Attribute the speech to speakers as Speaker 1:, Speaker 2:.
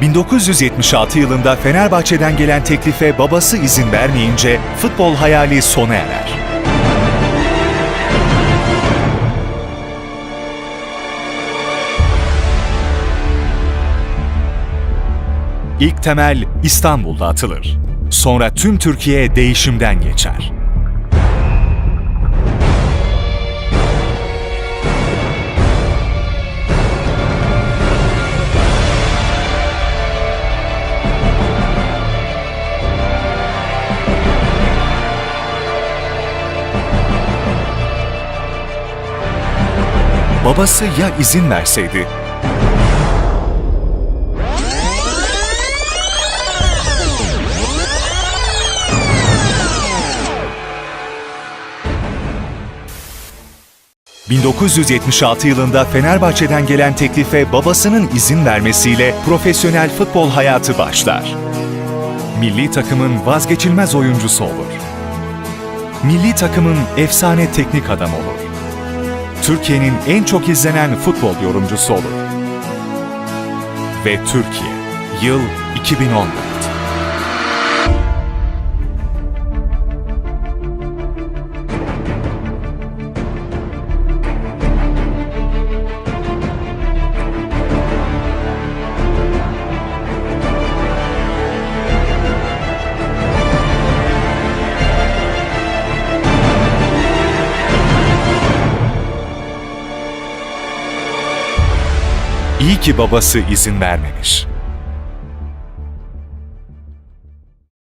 Speaker 1: 1976 yılında Fenerbahçe'den gelen teklife babası izin vermeyince futbol hayali sona erer. İlk temel İstanbul'da atılır. Sonra tüm Türkiye değişimden geçer. Babası ya izin verseydi ...1976 yılında Fenerbahçe'den gelen teklife babasının izin vermesiyle profesyonel futbol hayatı başlar. Milli takımın vazgeçilmez oyuncusu olur. Milli takımın efsane teknik adamı olur. Türkiye'nin en çok izlenen futbol yorumcusu olur. Ve Türkiye, yıl 2014. İyi ki babası izin vermemiş.